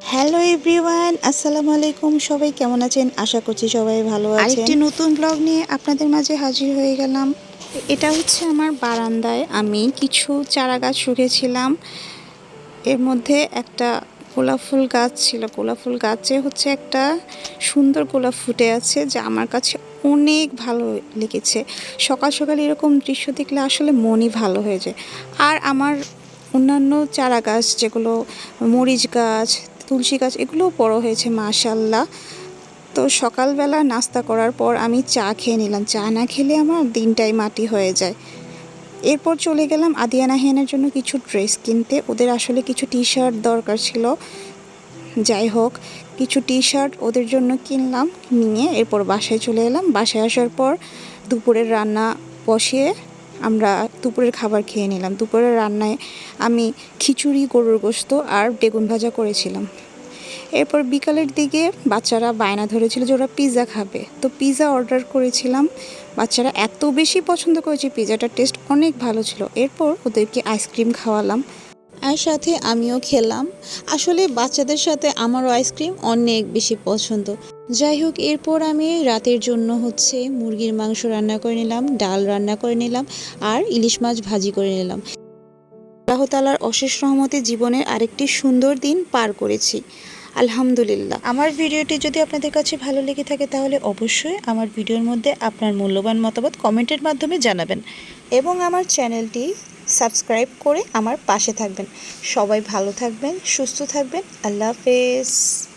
Hello everyone আসসালামু আলাইকুম। সবাই কেমন আছেন? আশা করছি সবাই ভালো আছেন। আরেকটি নতুন ব্লগ নিয়ে আপনাদের মাঝে হাজির হয়ে গেলাম। এটা হচ্ছে আমার বারান্দায় আমি কিছু চারা গাছ রেখেছিলাম এর মধ্যে একটা গোলাপ ফুল গাছ ছিল। গোলাপ ফুল গাছে হচ্ছে একটা সুন্দর গোলাপ ফুটে আছে, যা আমার কাছে অনেক ভালো লেগেছে। সকাল সকাল এরকম দৃশ্য দেখলে আসলে মনই ভালো হয়ে যায়। আর আমার অন্যান্য চারা গাছ যেগুলো মরিচ গাছ তুলসী গাছ, এগুলোও বড় হয়েছে মাশাল্লাহ তো সকালবেলা নাস্তা করার পর আমি চা খেয়ে নিলাম। চা না খেলে আমার দিনটাই মাটি হয়ে যায়। এরপর চলে গেলাম আদিয়ানা হেনের জন্য কিছু ড্রেস কিনতে। ওদের আসলে কিছু টি শার্ট দরকার ছিল। যাই হোক, কিছু টি শার্ট ওদের জন্য কিনলাম, নিয়ে এরপর বাসায় চলে এলাম। বাসায় আসার পর দুপুরের রান্না বসিয়ে আমরা দুপুরের খাবার খেয়ে নিলাম। দুপুরের রান্নায় আমি খিচুড়ি, গরুর গোস্ত আর বেগুন ভাজা করেছিলাম। এরপর বিকালের দিকে বাচ্চারা বায়না ধরেছিল যে ওরা পিৎজা খাবে। তো পিৎজা অর্ডার করেছিলাম। বাচ্চারা এত বেশি পছন্দ করেছে পিৎজাটার টেস্ট অনেক ভালো ছিল। এরপর ওদেরকে আইসক্রিম খাওয়ালাম। আর সাথে আমিও খেলাম। আসলে বাচ্চাদের সাথে আমারও আইসক্রিম অনেক বেশি পছন্দ। যাই হোক এরপর আমি রাতের জন্য হচ্ছে মুরগির মাংস রান্না করে নিলাম, ডাল রান্না করে নিলাম, আর ইলিশ মাছ ভাজি করে নিলাম। আল্লাহ তালার অশেষ রহমতে জীবনের আরেকটি সুন্দর দিন পার করেছি। আলহামদুলিল্লাহ। আমার ভিডিওটি যদি আপনাদের কাছে ভালো লেগে থাকে তাহলে অবশ্যই আমার ভিডিওর মধ্যে আপনার মূল্যবান মতামত কমেন্টের মাধ্যমে জানাবেন এবং আমার চ্যানেলটি সাবস্ক্রাইব করে আমার পাশে থাকবেন। সবাই ভালো থাকবেন, সুস্থ থাকবেন। আল্লাহ হাফেজ।